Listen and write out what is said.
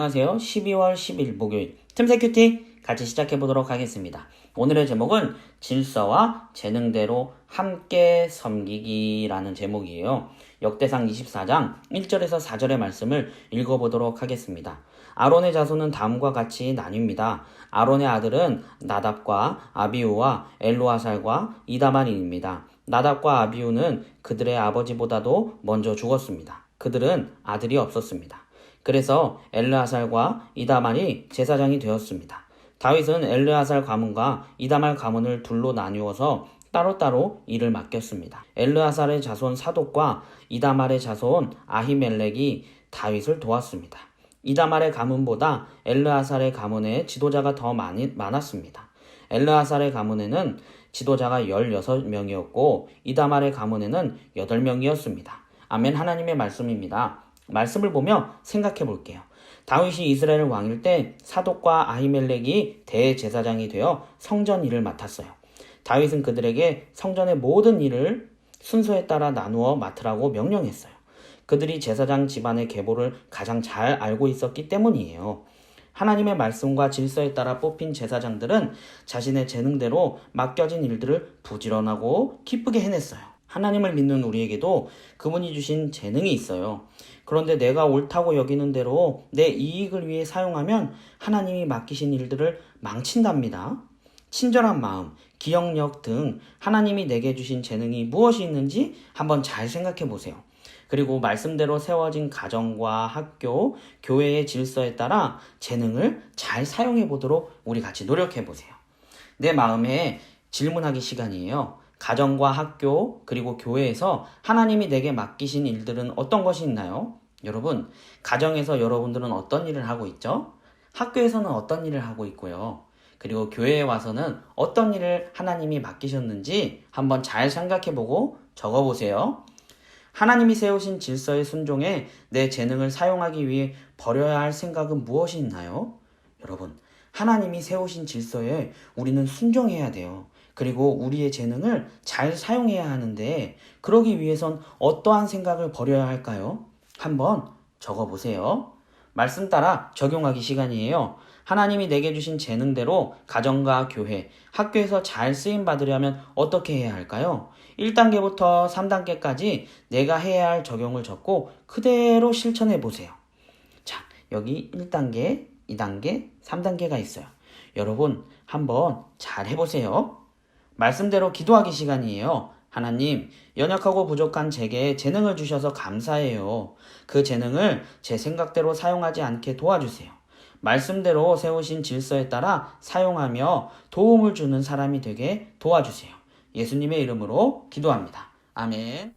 안녕하세요. 12월 10일 목요일 틈새 큐티 같이 시작해 보도록 하겠습니다. 오늘의 제목은 질서와 재능대로 함께 섬기기라는 제목이에요. 역대상 24장 1절에서 4절의 말씀을 읽어보도록 하겠습니다. 아론의 자손은 다음과 같이 나뉩니다. 아론의 아들은 나답과 아비우와 엘로아살과 이다만입니다. 나답과 아비우는 그들의 아버지보다도 먼저 죽었습니다. 그들은 아들이 없었습니다. 그래서 엘르아살과 이다말이 제사장이 되었습니다. 다윗은 엘르아살 가문과 이다말 가문을 둘로 나누어서 따로따로 일을 맡겼습니다. 엘르아살의 자손 사독과 이다말의 자손 아히멜렉이 다윗을 도왔습니다. 이다말의 가문보다 엘르아살의 가문에 지도자가 더 많이, 많았습니다. 엘르아살의 가문에는 지도자가 16명이었고 이다말의 가문에는 8명이었습니다. 아멘 하나님의 말씀입니다. 말씀을 보며 생각해 볼게요. 다윗이 이스라엘 왕일 때 사독과 아히멜렉이 대제사장이 되어 성전 일을 맡았어요. 다윗은 그들에게 성전의 모든 일을 순서에 따라 나누어 맡으라고 명령했어요. 그들이 제사장 집안의 계보를 가장 잘 알고 있었기 때문이에요. 하나님의 말씀과 질서에 따라 뽑힌 제사장들은 자신의 재능대로 맡겨진 일들을 부지런하고 기쁘게 해냈어요. 하나님을 믿는 우리에게도 그분이 주신 재능이 있어요. 그런데 내가 옳다고 여기는 대로 내 이익을 위해 사용하면 하나님이 맡기신 일들을 망친답니다. 친절한 마음, 기억력 등 하나님이 내게 주신 재능이 무엇이 있는지 한번 잘 생각해 보세요. 그리고 말씀대로 세워진 가정과 학교, 교회의 질서에 따라 재능을 잘 사용해 보도록 우리 같이 노력해 보세요. 내 마음에 질문하기 시간이에요. 가정과 학교, 그리고 교회에서 하나님이 내게 맡기신 일들은 어떤 것이 있나요? 여러분, 가정에서 여러분들은 어떤 일을 하고 있죠? 학교에서는 어떤 일을 하고 있고요. 그리고 교회에 와서는 어떤 일을 하나님이 맡기셨는지 한번 잘 생각해 보고 적어 보세요. 하나님이 세우신 질서에 순종해 내 재능을 사용하기 위해 버려야 할 생각은 무엇이 있나요? 여러분, 하나님이 세우신 질서에 우리는 순종해야 돼요. 그리고 우리의 재능을 잘 사용해야 하는데, 그러기 위해선 어떠한 생각을 버려야 할까요? 한번 적어 보세요. 말씀 따라 적용하기 시간이에요. 하나님이 내게 주신 재능대로 가정과 교회, 학교에서 잘 쓰임 받으려면 어떻게 해야 할까요? 1단계부터 3단계까지 내가 해야 할 적용을 적고 그대로 실천해 보세요. 자, 여기 1단계, 2단계, 3단계가 있어요. 여러분, 한번 잘 해보세요. 말씀대로 기도하기 시간이에요. 하나님, 연약하고 부족한 제게 재능을 주셔서 감사해요. 그 재능을 제 생각대로 사용하지 않게 도와주세요. 말씀대로 세우신 질서에 따라 사용하며 도움을 주는 사람이 되게 도와주세요. 예수님의 이름으로 기도합니다. 아멘.